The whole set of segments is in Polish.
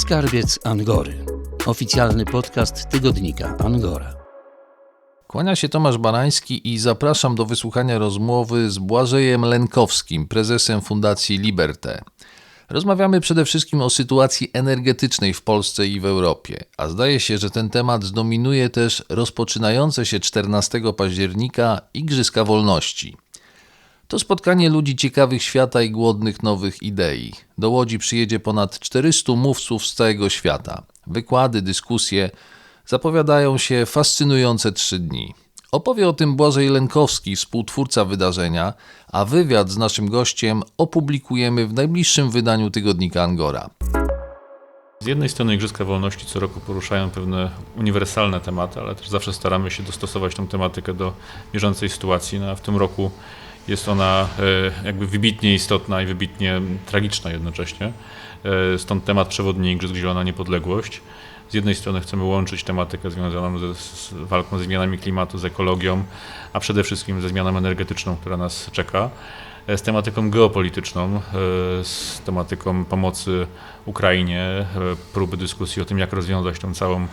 Skarbiec Angory. Oficjalny podcast tygodnika Angora. Kłania się Tomasz Barański i zapraszam do wysłuchania rozmowy z Błażejem Lenkowskim, prezesem Fundacji Liberté. Rozmawiamy przede wszystkim o sytuacji energetycznej w Polsce i w Europie, a zdaje się, że ten temat zdominuje też rozpoczynające się 14 października Igrzyska Wolności. To spotkanie ludzi ciekawych świata i głodnych nowych idei. Do Łodzi przyjedzie ponad 400 mówców z całego świata. Wykłady, dyskusje zapowiadają się fascynujące trzy dni. Opowie o tym Błażej Lenkowski, współtwórca wydarzenia, a wywiad z naszym gościem opublikujemy w najbliższym wydaniu tygodnika Angora. Z jednej strony Igrzyska Wolności co roku poruszają pewne uniwersalne tematy, ale też zawsze staramy się dostosować tą tematykę do bieżącej sytuacji. No, a w tym roku jest ona e, jakby wybitnie istotna i wybitnie tragiczna jednocześnie. E, stąd temat przewodni Igrzysk Zielona Niepodległość. Z jednej strony chcemy łączyć tematykę związaną ze, z walką ze zmianami klimatu, z ekologią, a przede wszystkim ze zmianą energetyczną, która nas czeka, e, z tematyką geopolityczną, z tematyką pomocy Ukrainie, próby dyskusji o tym, jak rozwiązać tą całą,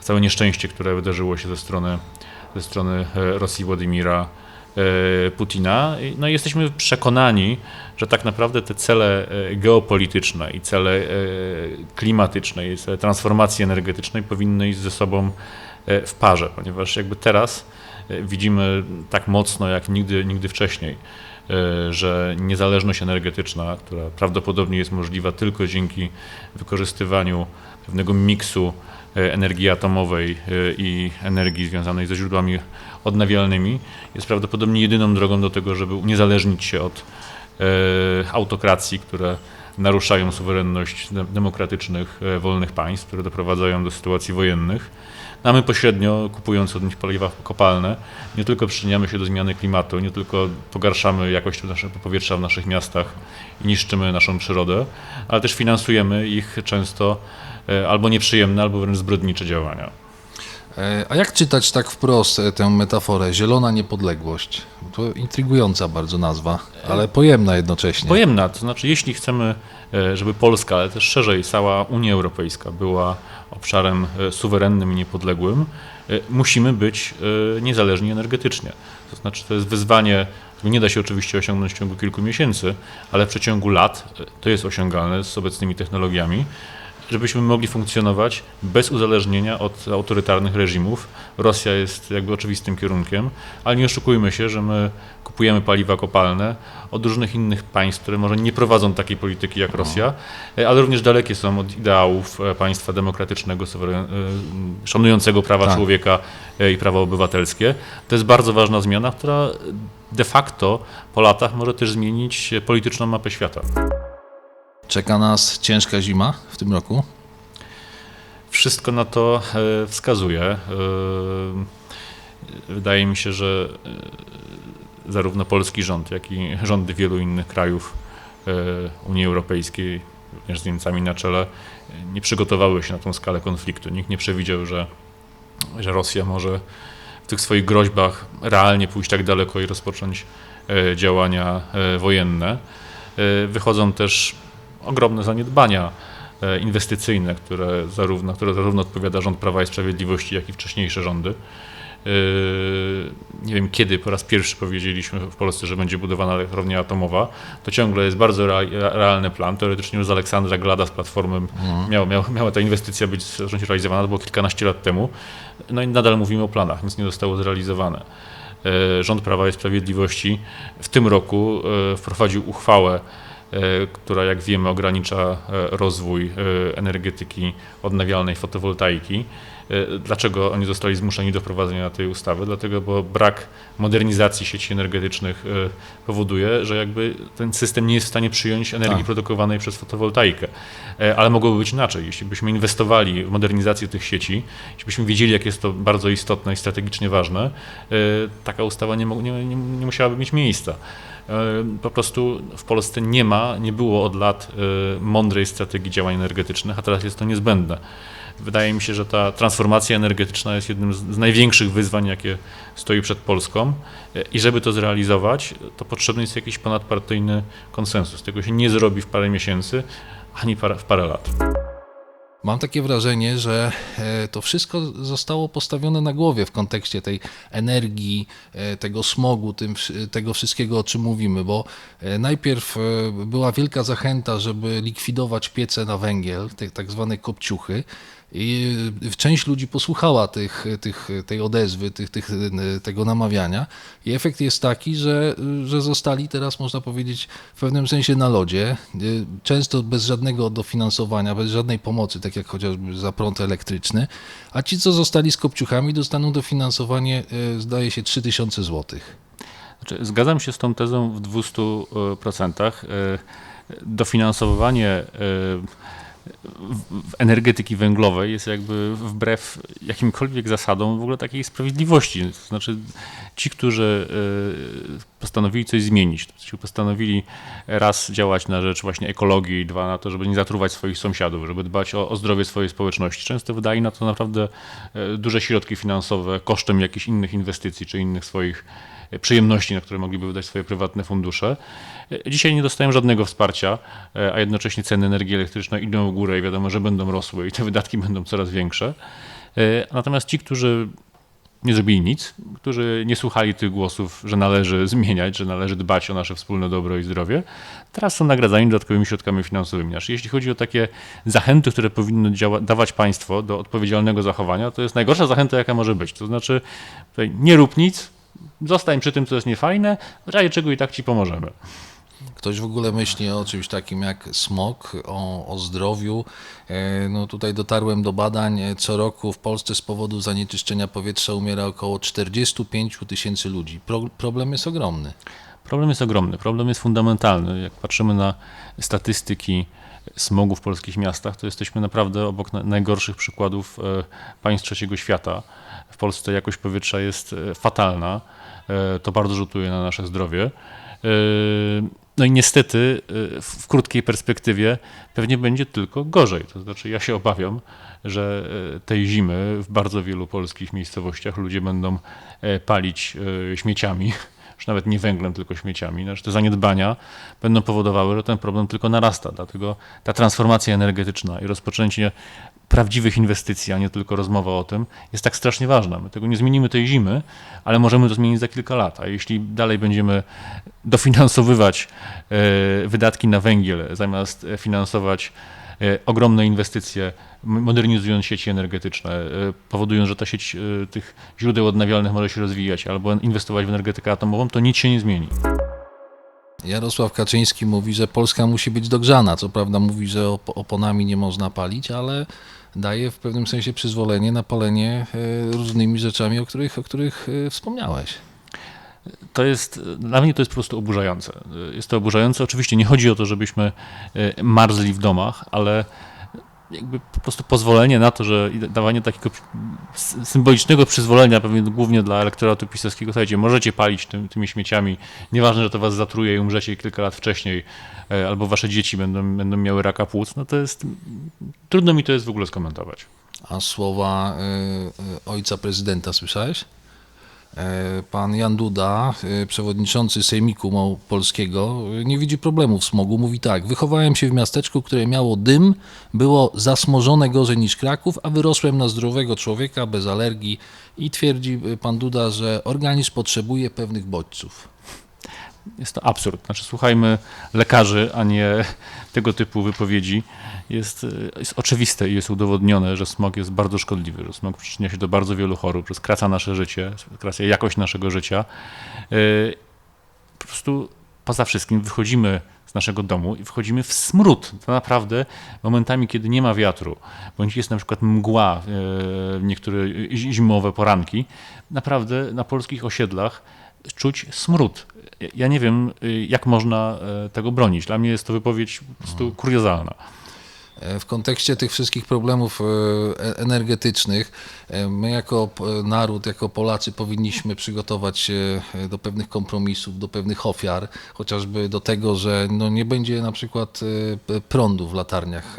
całe nieszczęście, które wydarzyło się ze strony, ze strony Rosji Władimira Putina. No i jesteśmy przekonani, że tak naprawdę te cele e, geopolityczne i cele e, klimatyczne i cele transformacji energetycznej powinny iść ze sobą w parze, ponieważ jakby teraz widzimy tak mocno jak nigdy, nigdy wcześniej, że niezależność energetyczna, która prawdopodobnie jest możliwa tylko dzięki wykorzystywaniu pewnego miksu energii atomowej i energii związanej ze źródłami odnawialnymi jest prawdopodobnie jedyną drogą do tego, żeby uniezależnić się od e, autokracji, które naruszają suwerenność demokratycznych, e, wolnych państw, które doprowadzają do sytuacji wojennych. No a my pośrednio, kupując od nich paliwa kopalne, nie tylko przyczyniamy się do zmiany klimatu, nie tylko pogarszamy jakość naszego powietrza w naszych miastach i niszczymy naszą przyrodę, ale też finansujemy ich często e, albo nieprzyjemne, albo wręcz zbrodnicze działania. E, a jak czytać tak wprost e, tę metaforę zielona niepodległość? To intrygująca bardzo nazwa, ale pojemna jednocześnie. Pojemna, to znaczy jeśli chcemy, e, żeby Polska, ale też szerzej cała Unia Europejska była obszarem suwerennym i niepodległym, musimy być niezależni energetycznie. To znaczy to jest wyzwanie, które nie da się oczywiście osiągnąć w ciągu kilku miesięcy, ale w przeciągu lat to jest osiągalne z obecnymi technologiami żebyśmy mogli funkcjonować bez uzależnienia od autorytarnych reżimów. Rosja jest jakby oczywistym kierunkiem, ale nie oszukujmy się, że my kupujemy paliwa kopalne od różnych innych państw, które może nie prowadzą takiej polityki jak Rosja, e, ale również dalekie są od ideałów e, państwa demokratycznego, e, szanującego prawa tak. człowieka i prawa obywatelskie. To jest bardzo ważna zmiana, która de facto po latach może też zmienić polityczną mapę świata. Czeka nas ciężka zima w tym roku? Wszystko na to e, wskazuje. E, wydaje mi się, że e, zarówno polski rząd, jak i rządy wielu innych krajów Unii Europejskiej, również z Niemcami na czele, nie przygotowały się na tą skalę konfliktu. Nikt nie przewidział, że, że Rosja może w tych swoich groźbach realnie pójść tak daleko i rozpocząć działania wojenne. Wychodzą też ogromne zaniedbania e, inwestycyjne, które zarówno, które zarówno odpowiada rząd Prawa i Sprawiedliwości, jak i wcześniejsze rządy. E, nie wiem kiedy po raz pierwszy powiedzieliśmy w Polsce, że będzie budowana elektrownia atomowa. To ciągle jest bardzo realny plan. Teoretycznie już z Aleksandra Glada z Platformy mhm. miał, miał, miała ta inwestycja być zacząć realizowana, to było kilkanaście lat temu. No i nadal mówimy o planach, nic nie zostało zrealizowane. E, rząd Prawa i Sprawiedliwości w tym roku wprowadził uchwałę która jak wiemy ogranicza e, rozwój e, energetyki odnawialnej fotowoltaiki. Dlaczego oni zostali zmuszeni do wprowadzenia tej ustawy? Dlatego, bo brak modernizacji sieci energetycznych powoduje, że jakby ten system nie jest w stanie przyjąć energii tak. produkowanej przez fotowoltaikę. Ale mogłoby być inaczej. Jeśli byśmy inwestowali w modernizację tych sieci, jeśli byśmy wiedzieli, jak jest to bardzo istotne i strategicznie ważne, taka ustawa nie, nie, nie, nie musiałaby mieć miejsca. E, po prostu w Polsce nie ma, nie było od lat e, mądrej strategii działań energetycznych, a teraz jest to niezbędne. Wydaje mi się, że ta transformacja energetyczna jest jednym z największych wyzwań, jakie stoi przed Polską e, i żeby to zrealizować, to potrzebny jest jakiś ponadpartyjny konsensus. Tego się nie zrobi w parę miesięcy, ani w parę lat. Mam takie wrażenie, że e, to wszystko zostało postawione na głowie w kontekście tej energii, e, tego smogu, tym, wszy- tego wszystkiego, o czym mówimy, bo e, najpierw e, była wielka zachęta, żeby likwidować piece na węgiel, te tak zwane kopciuchy. I e, część ludzi posłuchała tych, tych, tej odezwy, tych, tych, e, tego namawiania i efekt jest taki, że, że zostali teraz, można powiedzieć, w pewnym sensie na lodzie, często bez żadnego dofinansowania, bez żadnej pomocy, tak jak chociażby za prąd elektryczny, a ci, co zostali z kopciuchami, dostaną dofinansowanie, zdaje się, 3000 złotych. Znaczy, zgadzam się z tą tezą w 200%. E, Dofinansowanie energetyki węglowej jest jakby wbrew jakimkolwiek zasadom w ogóle takiej sprawiedliwości. To znaczy ci, którzy e, postanowili coś zmienić, postanowili raz działać na rzecz właśnie ekologii, dwa na to, żeby nie zatruwać swoich sąsiadów, żeby dbać o, o zdrowie swojej społeczności. Często wydaje na to naprawdę e, duże środki finansowe kosztem jakichś innych inwestycji czy innych swoich e, przyjemności, na które mogliby wydać swoje prywatne fundusze. Dzisiaj nie dostają żadnego wsparcia, a jednocześnie ceny energii elektrycznej idą w górę i wiadomo, że będą rosły i te wydatki będą coraz większe. Natomiast ci, którzy nie zrobili nic, którzy nie słuchali tych głosów, że należy zmieniać, że należy dbać o nasze wspólne dobro i zdrowie, teraz są nagradzani dodatkowymi środkami finansowymi. Znaczy, jeśli chodzi o takie zachęty, które powinno dawać państwo do odpowiedzialnego zachowania, to jest najgorsza zachęta, jaka może być. To znaczy, nie rób nic, zostań przy tym, co jest niefajne, w razie czego i tak ci pomożemy. Ktoś w ogóle myśli o czymś takim jak smog, o, o zdrowiu. E, No tutaj dotarłem do badań. E, Co roku w Polsce z powodu zanieczyszczenia powietrza umiera około 45 tysięcy ludzi. Pro, problem jest ogromny. Problem jest ogromny, problem jest fundamentalny. Jak patrzymy na statystyki smogu w polskich miastach, to jesteśmy naprawdę obok na- najgorszych przykładów e, państw trzeciego świata. W Polsce jakość powietrza jest fatalna. To bardzo rzutuje na nasze zdrowie. No i niestety e, w krótkiej perspektywie pewnie będzie tylko gorzej. To znaczy ja się obawiam, że e, tej zimy w bardzo wielu polskich miejscowościach ludzie będą e, palić e, śmieciami już nawet nie węglem, tylko śmieciami. Znaczy te zaniedbania będą powodowały, że ten problem tylko narasta. Dlatego ta transformacja energetyczna i rozpoczęcie prawdziwych inwestycji, a nie tylko rozmowa o tym, jest tak strasznie ważna. My tego nie zmienimy tej zimy, ale możemy to zmienić za kilka lat. A jeśli dalej będziemy dofinansowywać e, wydatki na węgiel, zamiast finansować e, ogromne inwestycje, modernizując sieci energetyczne, e, powodując, że ta sieć tych źródeł odnawialnych może się rozwijać, albo inwestować w energetykę atomową, to nic się nie zmieni. Jarosław Kaczyński mówi, że Polska musi być dogrzana. Co prawda mówi, że op- oponami nie można palić, ale daje w pewnym sensie przyzwolenie na palenie e, różnymi rzeczami, o których, o których e, wspomniałeś. To jest, dla mnie to jest po prostu oburzające. Jest to oburzające. Oczywiście nie chodzi o to, żebyśmy e, marzli w domach, ale jakby po prostu pozwolenie na to, że dawanie takiego symbolicznego przyzwolenia, pewnie głównie dla elektoratu pisowskiego, słuchajcie, możecie palić tym, tymi śmieciami, nieważne, że to was zatruje i umrzecie kilka lat wcześniej, e, albo wasze dzieci będą, będą miały raka płuc, no to jest, trudno mi to jest w ogóle skomentować. A słowa e, e, ojca prezydenta słyszałeś? E, Pan Jan Duda, e, przewodniczący Sejmiku Małopolskiego, e, nie widzi problemu w smogu. Mówi tak, wychowałem się w miasteczku, które miało dym, było zasmożone gorzej niż Kraków, a wyrosłem na zdrowego człowieka bez alergii i twierdzi pan Duda, że organizm potrzebuje pewnych bodźców. Jest to absurd. Znaczy, słuchajmy lekarzy, a nie tego typu wypowiedzi. Jest, e, jest oczywiste i jest udowodnione, że smog jest bardzo szkodliwy, że smog przyczynia się do bardzo wielu chorób, że skraca nasze życie, skraca jakość naszego życia. E, Po prostu poza wszystkim wychodzimy z naszego domu i wchodzimy w smród. To naprawdę momentami, kiedy nie ma wiatru, bądź jest na przykład mgła e, w niektóre zi- zimowe poranki, naprawdę na polskich osiedlach czuć smród. Ja nie wiem, y, jak można e, tego bronić. Dla mnie jest to wypowiedź po prostu kuriozalna. E, W kontekście tych wszystkich problemów e, energetycznych, e, my jako naród, jako Polacy powinniśmy przygotować się do pewnych kompromisów, do pewnych ofiar, chociażby do tego, że no nie będzie na przykład prądu w latarniach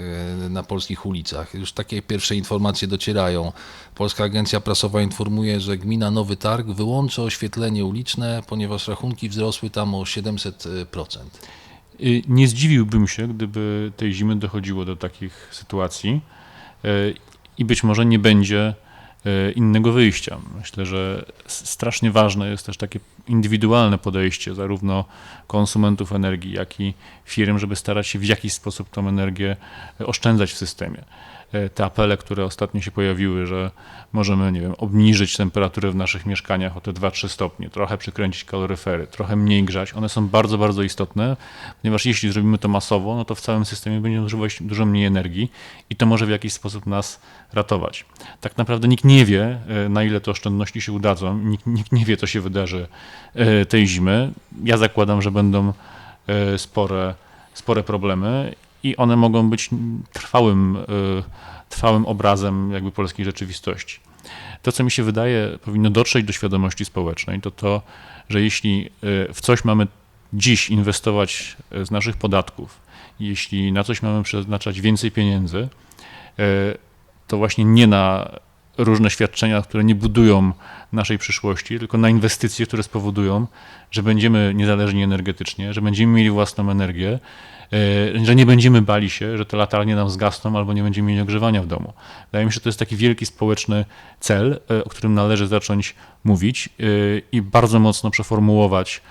na polskich ulicach. Już takie pierwsze informacje docierają. Polska Agencja Prasowa informuje, że gmina Nowy Targ wyłączy oświetlenie uliczne, ponieważ rachunki wzrosły tam o 700%. Y, Nie zdziwiłbym się, gdyby tej zimy dochodziło do takich sytuacji. i być może nie będzie innego wyjścia. Myślę, że strasznie ważne jest też takie indywidualne podejście zarówno konsumentów energii, jak i firm, żeby starać się w jakiś sposób tą energię oszczędzać w systemie. E, te apele, które ostatnio się pojawiły, że możemy, nie wiem, obniżyć temperaturę w naszych mieszkaniach o te 2-3 stopnie, trochę przykręcić kaloryfery, trochę mniej grzać, one są bardzo, bardzo istotne, ponieważ jeśli zrobimy to masowo, no to w całym systemie będziemy używać dużo mniej energii i to może w jakiś sposób nas ratować. Tak naprawdę nikt nie wie, e, na ile te oszczędności się udadzą, nikt, nikt nie wie, co się wydarzy e, tej zimy. Ja zakładam, że będą spore, spore problemy i one mogą być trwałym, y, trwałym obrazem jakby polskiej rzeczywistości. To, co mi się wydaje, powinno dotrzeć do świadomości społecznej, to to, że jeśli y, w coś mamy dziś inwestować z naszych podatków, jeśli na coś mamy przeznaczać więcej pieniędzy, to właśnie nie na różne świadczenia, które nie budują naszej przyszłości, tylko na inwestycje, które spowodują, że będziemy niezależni energetycznie, że będziemy mieli własną energię, E, że nie będziemy bali się, że te latarnie nam zgasną albo nie będziemy mieli ogrzewania w domu. Wydaje mi się, że to jest taki wielki społeczny cel, e, o którym należy zacząć mówić e, i bardzo mocno przeformułować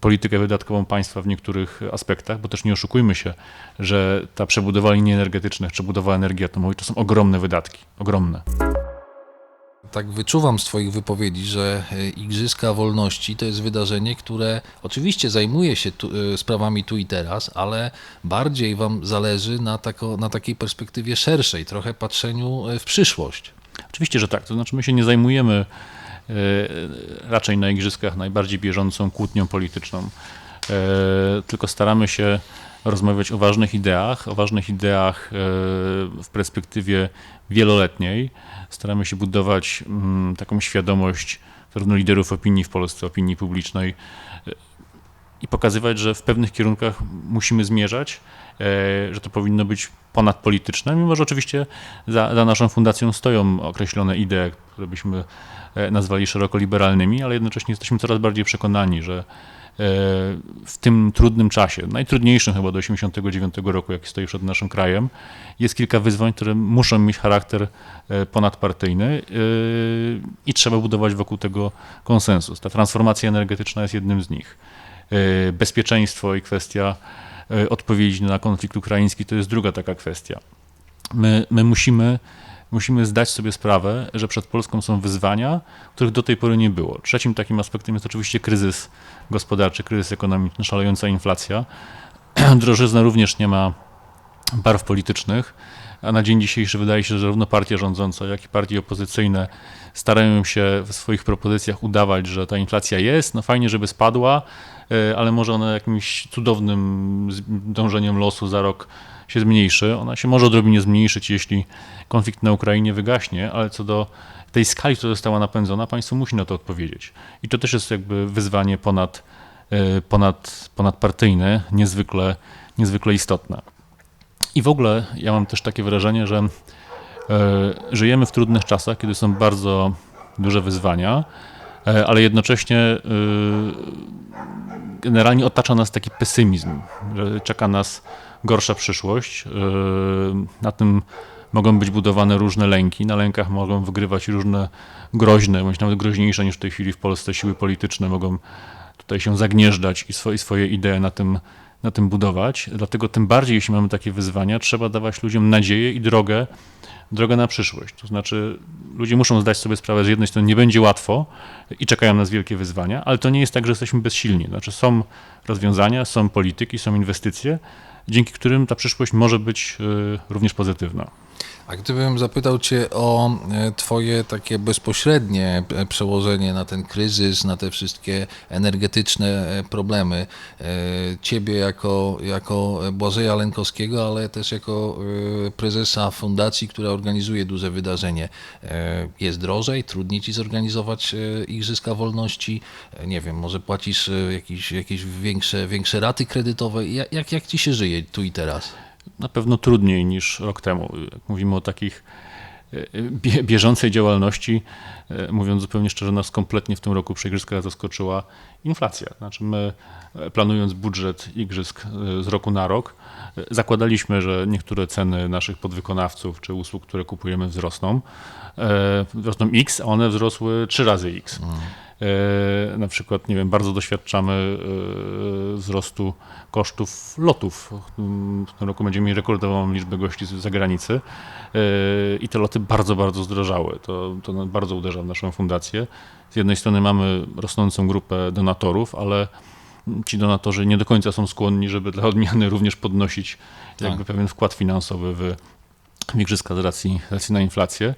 politykę wydatkową państwa w niektórych aspektach, bo też nie oszukujmy się, że ta przebudowa linii energetycznych, przebudowa energii atomowej to są ogromne wydatki, ogromne tak wyczuwam z Twoich wypowiedzi, że e, Igrzyska Wolności to jest wydarzenie, które oczywiście zajmuje się tu, e, sprawami tu i teraz, ale bardziej Wam zależy na, tako, na takiej perspektywie szerszej, trochę patrzeniu e, w przyszłość. Oczywiście, że tak. To znaczy, my się nie zajmujemy raczej na Igrzyskach najbardziej bieżącą kłótnią polityczną, tylko staramy się rozmawiać o ważnych ideach, o ważnych ideach w perspektywie wieloletniej. Staramy się budować mm, taką świadomość zarówno liderów opinii w Polsce, opinii publicznej e, i pokazywać, że w pewnych kierunkach musimy zmierzać, e, że to powinno być ponadpolityczne, mimo że oczywiście za, za naszą fundacją stoją określone idee, które byśmy e, nazwali szeroko liberalnymi, ale jednocześnie jesteśmy coraz bardziej przekonani, że w tym trudnym czasie, najtrudniejszym chyba do 1989 roku, jaki stoi przed naszym krajem, jest kilka wyzwań, które muszą mieć charakter e, ponadpartyjny e, i trzeba budować wokół tego konsensus. Ta transformacja energetyczna jest jednym z nich. E, bezpieczeństwo i kwestia odpowiedzi na konflikt ukraiński to jest druga taka kwestia. My, my musimy musimy zdać sobie sprawę, że przed Polską są wyzwania, których do tej pory nie było. Trzecim takim aspektem jest oczywiście kryzys gospodarczy, kryzys ekonomiczny, szalejąca inflacja. Drożyzna również nie ma barw politycznych, a na dzień dzisiejszy wydaje się, że zarówno partia rządząca, jak i partie opozycyjne starają się w swoich propozycjach udawać, że ta inflacja jest, no fajnie, żeby spadła, e, ale może ona jakimś cudownym dążeniem losu za rok się zmniejszy. Ona się może odrobinę zmniejszyć, jeśli konflikt na Ukrainie wygaśnie, ale co do tej skali, która została napędzona, państwo musi na to odpowiedzieć. I to też jest jakby wyzwanie ponad, e, ponad, ponadpartyjne, niezwykle, niezwykle istotne. I w ogóle ja mam też takie wrażenie, że e, żyjemy w trudnych czasach, kiedy są bardzo duże wyzwania, e, ale jednocześnie generalnie otacza nas taki pesymizm, że czeka nas gorsza przyszłość. Na tym mogą być budowane różne lęki. Na lękach mogą wygrywać różne groźne, bądź nawet groźniejsze niż w tej chwili w Polsce siły polityczne mogą tutaj się zagnieżdżać i swoje, swoje idee na tym, na tym budować. Dlatego tym bardziej, jeśli mamy takie wyzwania, trzeba dawać ludziom nadzieję i drogę, drogę na przyszłość. To znaczy, ludzie muszą zdać sobie sprawę, że z jednej strony nie będzie łatwo i czekają nas wielkie wyzwania, ale to nie jest tak, że jesteśmy bezsilni. Znaczy, są rozwiązania, są polityki, są inwestycje, dzięki którym ta przyszłość może być y, również pozytywna. A gdybym zapytał Cię o e, Twoje takie bezpośrednie e, przełożenie na ten kryzys, na te wszystkie energetyczne e, problemy, Ciebie jako, jako Błażeja Lenkowskiego, ale też jako prezesa fundacji, która organizuje duże wydarzenie, jest drożej, trudniej Ci zorganizować Igrzyska Wolności? Nie wiem, może płacisz jakieś, jakieś większe, większe raty kredytowe? Jak, jak Ci się żyje tu i teraz? Na pewno trudniej niż rok temu. Jak mówimy o takich bie- bieżącej działalności, e, mówiąc zupełnie szczerze, nas kompletnie w tym roku przy igrzyskach zaskoczyła inflacja. Znaczy my e, planując budżet igrzysk e, z roku na rok, e, zakładaliśmy, że niektóre ceny naszych podwykonawców czy usług, które kupujemy wzrosną. E, Wzrosną X, a one wzrosły trzy razy X. E, Na przykład, nie wiem, bardzo doświadczamy e, wzrostu kosztów lotów. W tym roku będziemy mieli rekordową liczbę gości z zagranicy e, i te loty bardzo, bardzo zdrożały. To, to bardzo uderza w naszą fundację. Z jednej strony mamy rosnącą grupę donatorów, ale ci donatorzy nie do końca są skłonni, żeby dla odmiany również podnosić jakby pewien wkład finansowy w, w igrzyska z racji, z racji na inflację.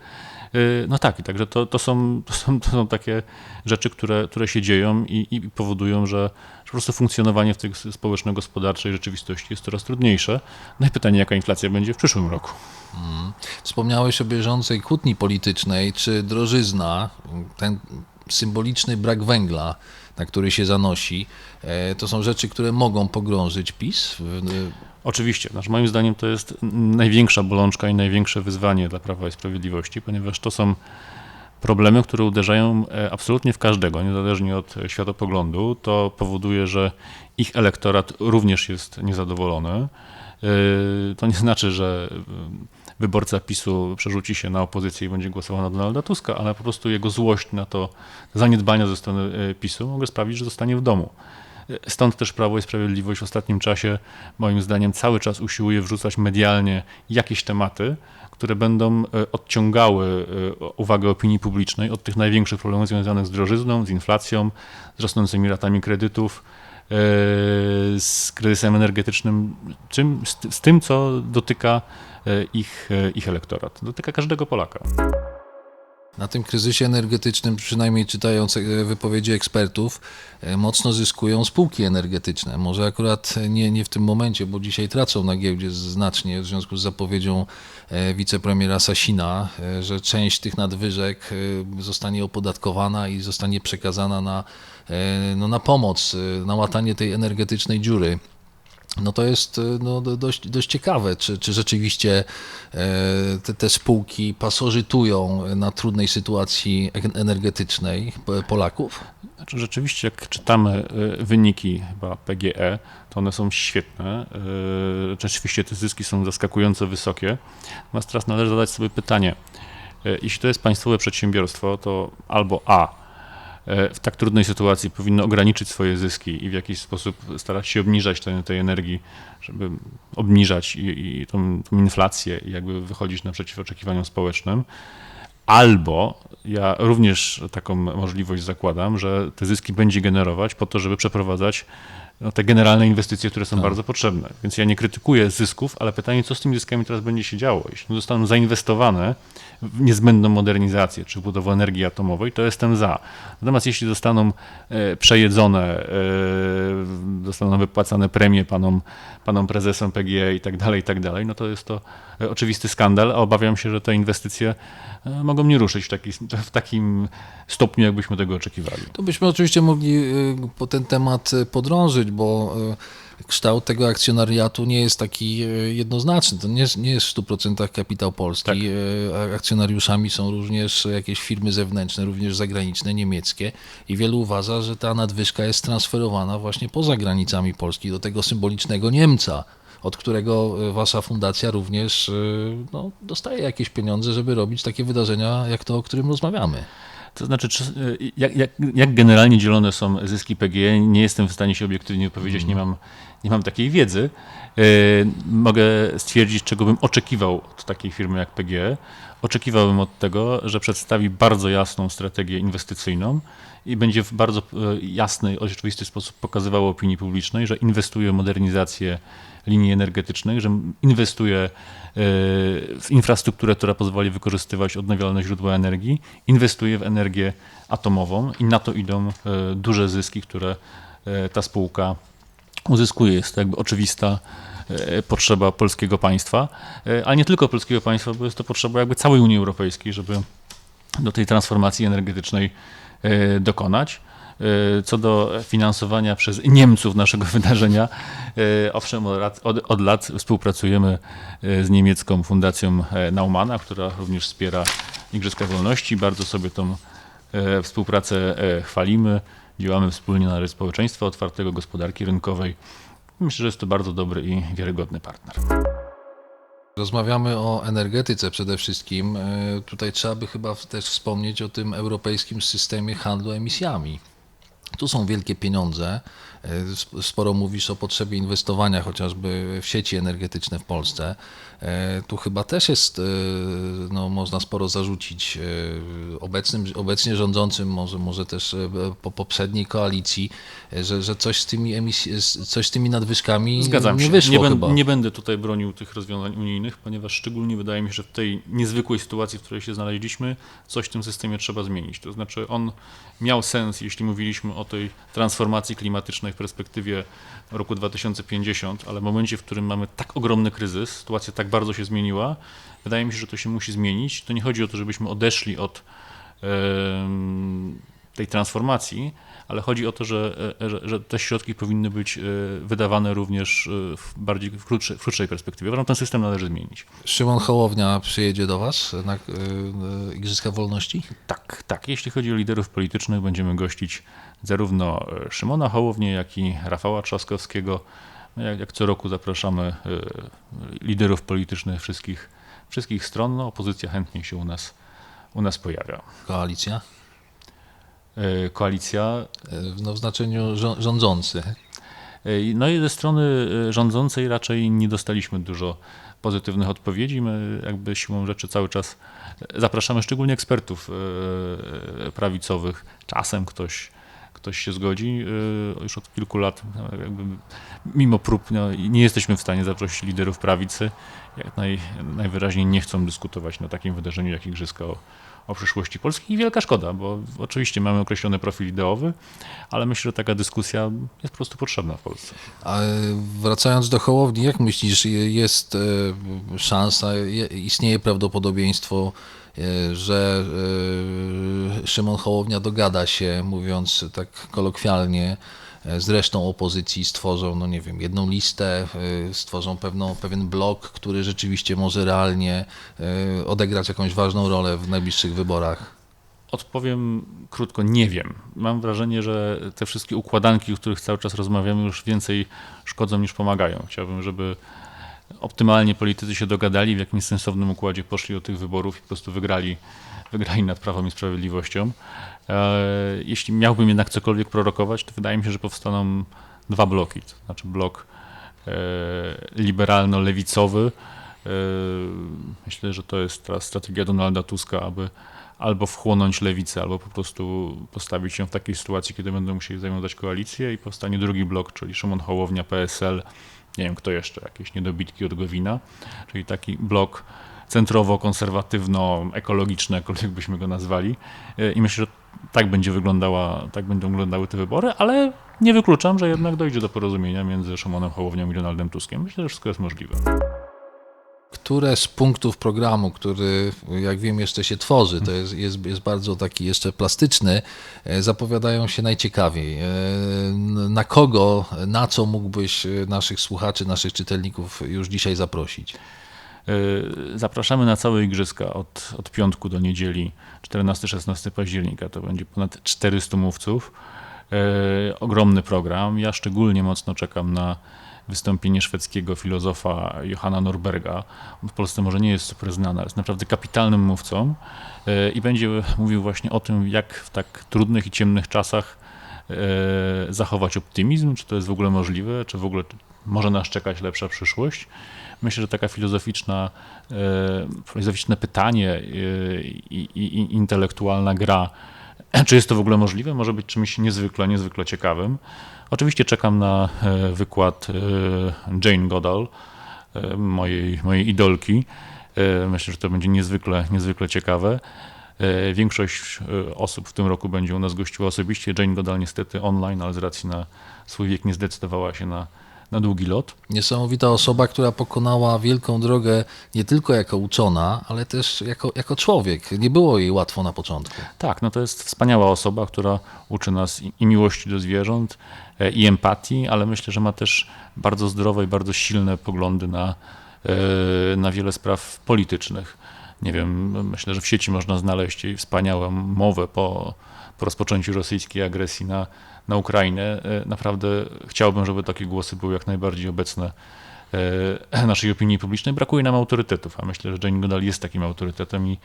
Yy, No tak, także to, to, są, to, są, to są takie rzeczy, które, które się dzieją i, i powodują, że, że po prostu funkcjonowanie w tej społeczno-gospodarczej rzeczywistości jest coraz trudniejsze. No i pytanie, jaka inflacja będzie w przyszłym roku. Wspomniałeś o bieżącej kłótni politycznej, czy drożyzna, ten symboliczny brak węgla, na który się zanosi, e, to są rzeczy, które mogą pogrążyć PiS? W- Oczywiście, znaczy moim zdaniem to jest największa bolączka i największe wyzwanie dla Prawa i Sprawiedliwości, ponieważ to są problemy, które uderzają e, absolutnie w każdego, niezależnie od światopoglądu. To powoduje, że ich elektorat również jest niezadowolony. E, To nie znaczy, że e, wyborca PiSu przerzuci się na opozycję i będzie głosował na Donalda Tuska, ale po prostu jego złość na to zaniedbania ze strony PiSu mogę sprawić, że zostanie w domu. Stąd też Prawo i Sprawiedliwość w ostatnim czasie, moim zdaniem, cały czas usiłuje wrzucać medialnie jakieś tematy, które będą e, odciągały e, uwagę opinii publicznej od tych największych problemów związanych z drożyzną, z inflacją, z rosnącymi ratami kredytów, e, z kryzysem energetycznym, czym, z, tym, co dotyka ich, ich elektorat. Dotyka każdego Polaka. Na tym kryzysie energetycznym, przynajmniej czytając e, wypowiedzi ekspertów, e, mocno zyskują spółki energetyczne. Może akurat nie, nie w tym momencie, bo dzisiaj tracą na giełdzie znacznie w związku z zapowiedzią e, wicepremiera Sasina, że część tych nadwyżek zostanie opodatkowana i zostanie przekazana na, no, na pomoc, na łatanie tej energetycznej dziury. No to jest e, no, do- dość, dość ciekawe, czy, czy rzeczywiście e, te, te spółki pasożytują na trudnej sytuacji energetycznej Polaków? Znaczy, rzeczywiście, jak czytamy y, wyniki chyba PGE, to one są świetne. Y, Rzeczywiście te zyski są zaskakująco wysokie. Natomiast teraz należy zadać sobie pytanie, y, jeśli to jest państwowe przedsiębiorstwo, to albo A, y, w tak trudnej sytuacji powinno ograniczyć swoje zyski i w jakiś sposób starać się obniżać tę- tej energii, żeby obniżać i, i tą, tą inflację i jakby wychodzić naprzeciw oczekiwaniom społecznym. Albo ja również taką możliwość zakładam, że te zyski będzie generować po to, żeby przeprowadzać no, te generalne inwestycje, które są bardzo potrzebne. Więc ja nie krytykuję zysków, ale pytanie, co z tymi zyskami teraz będzie się działo? Jeśli zostaną zainwestowane w niezbędną modernizację czy budowę energii atomowej, to jestem za. Natomiast jeśli zostaną e, przejedzone, e, zostaną wypłacane premie panom, panom prezesom PGE i tak dalej, i tak dalej, no to jest to e, oczywisty skandal, a obawiam się, że te inwestycje mogą nie ruszyć w, taki, w takim stopniu, jakbyśmy tego oczekiwali. To byśmy oczywiście mogli po ten temat y, bo y, kształt tego akcjonariatu nie jest taki y, jednoznaczny. To nie jest, nie jest w 100% kapitał polski. Tak. A Akcjonariuszami są również jakieś firmy zewnętrzne, również zagraniczne, niemieckie i wielu uważa, że ta nadwyżka jest transferowana właśnie poza granicami Polski do tego symbolicznego Niemca od którego wasza fundacja również no, dostaje jakieś pieniądze, żeby robić takie wydarzenia, jak to, o którym rozmawiamy. To znaczy, czy, y, jak, jak, jak generalnie dzielone są zyski PGE, nie jestem w stanie się obiektywnie powiedzieć, nie, mam, nie mam takiej wiedzy. Y, Mogę stwierdzić, czego bym oczekiwał od takiej firmy jak PGE. Oczekiwałbym od tego, że przedstawi bardzo jasną strategię inwestycyjną i będzie w bardzo y, jasny, oczywisty sposób pokazywało opinii publicznej, że inwestuje w modernizację linii energetycznych, że inwestuje y, w infrastrukturę, która pozwoli wykorzystywać odnawialne źródła energii, inwestuje w energię atomową i na to idą duże zyski, które ta spółka uzyskuje. Jest to jakby oczywista e, potrzeba polskiego państwa, e, ale nie tylko polskiego państwa, bo jest to potrzeba jakby całej Unii Europejskiej, żeby do tej transformacji energetycznej e, dokonać. Co do finansowania przez Niemców naszego wydarzenia, owszem, od lat, współpracujemy z niemiecką fundacją Naumana, która również wspiera Igrzyska Wolności. Bardzo sobie tą współpracę chwalimy. Działamy wspólnie na rzecz społeczeństwa otwartego, gospodarki rynkowej. Myślę, że jest to bardzo dobry i wiarygodny partner. Rozmawiamy o energetyce przede wszystkim. E, Tutaj trzeba by chyba też wspomnieć o tym europejskim systemie handlu emisjami. Tu są wielkie pieniądze. Sp- Sporo mówisz o potrzebie inwestowania chociażby w sieci energetyczne w Polsce. E, Tu chyba też jest, e, no, można sporo zarzucić e, obecnym, obecnie rządzącym, może, może też po poprzedniej koalicji, że, że coś, z tymi emisji, coś z tymi nadwyżkami Zgadzam nie się. wyszło nie, ben- nie będę tutaj bronił tych rozwiązań unijnych, ponieważ szczególnie wydaje mi się, że w tej niezwykłej sytuacji, w której się znaleźliśmy, coś w tym systemie trzeba zmienić. To znaczy on miał sens, jeśli mówiliśmy o tej transformacji klimatycznej perspektywie roku 2050, ale w momencie, w którym mamy tak ogromny kryzys, sytuacja tak bardzo się zmieniła, wydaje mi się, że to się musi zmienić. To nie chodzi o to, żebyśmy odeszli od tej transformacji, ale chodzi o to, że, e, że, że te środki powinny być e, wydawane również e, w bardziej w krótszej, w krótszej perspektywie. Uważam, ten system należy zmienić. Szymon Hołownia przyjedzie do Was na Igrzyska Wolności? Tak, tak. Jeśli chodzi o liderów politycznych, będziemy gościć zarówno Szymona Hołownię, jak i Rafała Trzaskowskiego. No, Jak, jak co roku zapraszamy liderów politycznych wszystkich, wszystkich stron. No, opozycja chętnie się u nas, u nas pojawia. Koalicja? E, Koalicja Y, No, w znaczeniu rzą- rządzący. Ej, No i ze strony e, rządzącej raczej nie dostaliśmy dużo pozytywnych odpowiedzi. My jakby siłą rzeczy cały czas e, zapraszamy szczególnie ekspertów e, prawicowych. Czasem ktoś, ktoś się zgodzi. e, Już od kilku lat jakby mimo prób no, nie jesteśmy w stanie zaprosić liderów prawicy. Jak naj, najwyraźniej nie chcą dyskutować na takim wydarzeniu jak Igrzyska o, o przyszłości Polski i wielka szkoda, bo oczywiście mamy określony profil ideowy, ale myślę, że taka dyskusja jest po prostu potrzebna w Polsce. A y, wracając do Hołowni, jak myślisz, je- jest y, szansa, je- istnieje prawdopodobieństwo, y, że Szymon Hołownia dogada się, mówiąc tak kolokwialnie, z resztą opozycji, stworzą, no nie wiem, jedną listę, y, stworzą pewną, pewien blok, który rzeczywiście może realnie y, odegrać jakąś ważną rolę w najbliższych wyborach? Odpowiem krótko, nie wiem. Mam wrażenie, że te wszystkie układanki, o których cały czas rozmawiamy, już więcej szkodzą niż pomagają. Chciałbym, żeby optymalnie politycy się dogadali, w jakimś sensownym układzie poszli do tych wyborów i po prostu wygrali, wygrali nad Prawem i Sprawiedliwością. E, Jeśli miałbym jednak cokolwiek prorokować, to wydaje mi się, że powstaną dwa bloki. To znaczy blok e, liberalno-lewicowy. E, Myślę, że to jest teraz strategia Donalda Tuska, aby albo wchłonąć lewicę, albo po prostu postawić się w takiej sytuacji, kiedy będą musieli zajmować koalicję i powstanie drugi blok, czyli Szymon Hołownia, PSL, nie wiem kto jeszcze, jakieś niedobitki od Gowina, czyli taki blok centrowo-konserwatywno-ekologiczny, jakkolwiek byśmy go nazwali. E, I myślę, że tak będzie wyglądała, tak będą wyglądały te wybory, ale nie wykluczam, że jednak dojdzie do porozumienia między Szymonem Hołownią i Donaldem Tuskiem. Myślę, że wszystko jest możliwe. Które z punktów programu, który jak wiem jeszcze się tworzy, to jest, jest, jest bardzo taki jeszcze plastyczny, e, zapowiadają się najciekawiej. E, Na kogo, na co mógłbyś e, naszych słuchaczy, naszych czytelników już dzisiaj zaprosić? Zapraszamy na całe igrzyska od, od piątku do niedzieli 14-16 października. To będzie ponad 400 mówców. Ogromny program. Ja szczególnie mocno czekam na wystąpienie szwedzkiego filozofa Johanna Norberga. On w Polsce może nie jest super znany, ale jest naprawdę kapitalnym mówcą yy, i będzie mówił właśnie o tym, jak w tak trudnych i ciemnych czasach yy, zachować optymizm, czy to jest w ogóle możliwe, czy w ogóle może nas czekać lepsza przyszłość. Myślę, że taka filozoficzna, e, filozoficzne pytanie e, i, i, i intelektualna gra, czy jest to w ogóle możliwe, może być czymś niezwykle, niezwykle ciekawym. Oczywiście czekam na e, wykład e, Jane Goodall, e, mojej, mojej idolki. Myślę, że to będzie niezwykle, niezwykle ciekawe. Większość osób w tym roku będzie u nas gościła osobiście. Jane Goodall niestety online, ale z racji na swój wiek nie zdecydowała się na, na długi lot. Niesamowita osoba, która pokonała wielką drogę nie tylko jako uczona, ale też jako, jako człowiek. Nie było jej łatwo na początku. Tak, no to jest wspaniała osoba, która uczy nas i, i miłości do zwierząt, e, i empatii, ale myślę, że ma też bardzo zdrowe i bardzo silne poglądy na, e, na wiele spraw politycznych. Nie wiem, myślę, że w sieci można znaleźć jej wspaniałą mowę po, po rozpoczęciu rosyjskiej agresji na, na Ukrainę. E, Naprawdę chciałbym, żeby takie głosy były jak najbardziej obecne e, naszej opinii publicznej. Brakuje nam autorytetów, a myślę, że Jane Goodall jest takim autorytetem i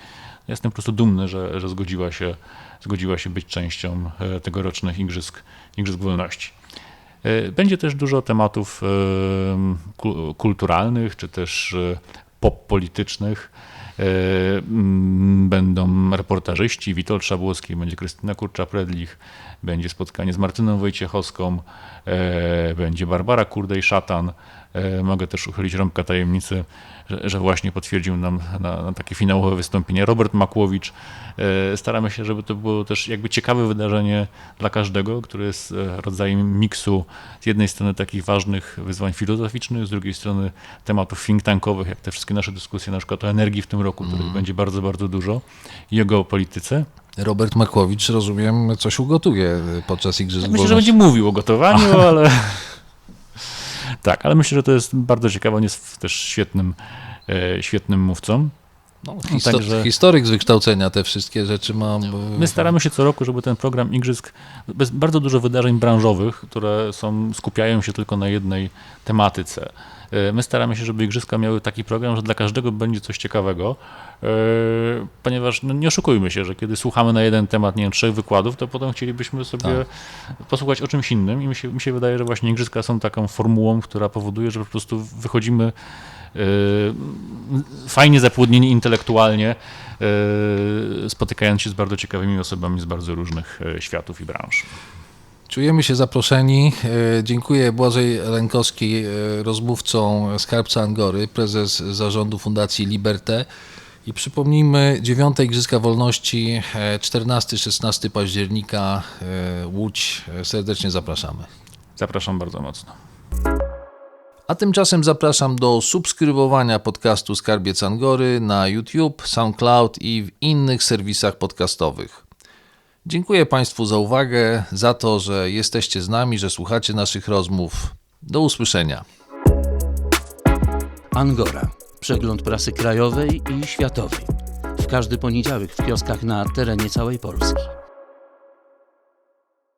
jestem po prostu dumny, że, że zgodziła, się, zgodziła się być częścią e, tegorocznych Igrzysk, Igrzysk Wolności. Będzie też dużo tematów ku- kulturalnych, czy też e, pop-politycznych. E, Będą reportażyści, Witold Szabłowski, będzie Krystyna Kurcza-Predlich, będzie spotkanie z Martyną Wojciechowską, e, będzie Barbara Kurdej-Szatan. E, Mogę też uchylić rąbka tajemnicy, że, że właśnie potwierdził nam na, na takie finałowe wystąpienie Robert Makłowicz. E, Staramy się, żeby to było też jakby ciekawe wydarzenie dla każdego, które jest e, rodzajem miksu z jednej strony takich ważnych wyzwań filozoficznych, z drugiej strony tematów think tankowych, jak te wszystkie nasze dyskusje na przykład o energii w tym roku, których będzie bardzo, bardzo dużo i o geopolityce. Robert Makłowicz, rozumiem, coś ugotuje podczas Igrzysk Myślę, że będzie mówił o gotowaniu, ale. Tak, ale myślę, że to jest bardzo ciekawe. On jest też świetnym, e, świetnym mówcą. No, histo- także- Historyk z wykształcenia te wszystkie rzeczy ma. My staramy się co roku, żeby ten program Igrzysk, bez bardzo dużo wydarzeń branżowych, które są, skupiają się tylko na jednej tematyce. E, My staramy się, żeby Igrzyska miały taki program, że dla każdego będzie coś ciekawego, e, ponieważ no nie oszukujmy się, że kiedy słuchamy na jeden temat, nie wiem, trzech wykładów, to potem chcielibyśmy sobie posłuchać o czymś innym i mi się, mi się wydaje, że właśnie Igrzyska są taką formułą, która powoduje, że po prostu wychodzimy e, fajnie zapłodnieni intelektualnie, spotykając się z bardzo ciekawymi osobami z bardzo różnych światów i branż. Czujemy się zaproszeni. E, Dziękuję Błażej Lenkowski, e, rozmówcą Skarbca Angory, prezes zarządu Fundacji Liberté. I przypomnijmy, 9 Igrzyska Wolności, e, 14-16 października, e, Łódź. E, Serdecznie zapraszamy. Zapraszam bardzo mocno. A tymczasem zapraszam do subskrybowania podcastu Skarbiec Angory na YouTube, SoundCloud i w innych serwisach podcastowych. Dziękuję Państwu za uwagę, za to, że jesteście z nami, że słuchacie naszych rozmów. Do usłyszenia. Angora. Przegląd prasy krajowej i światowej. W każdy poniedziałek w kioskach na terenie całej Polski.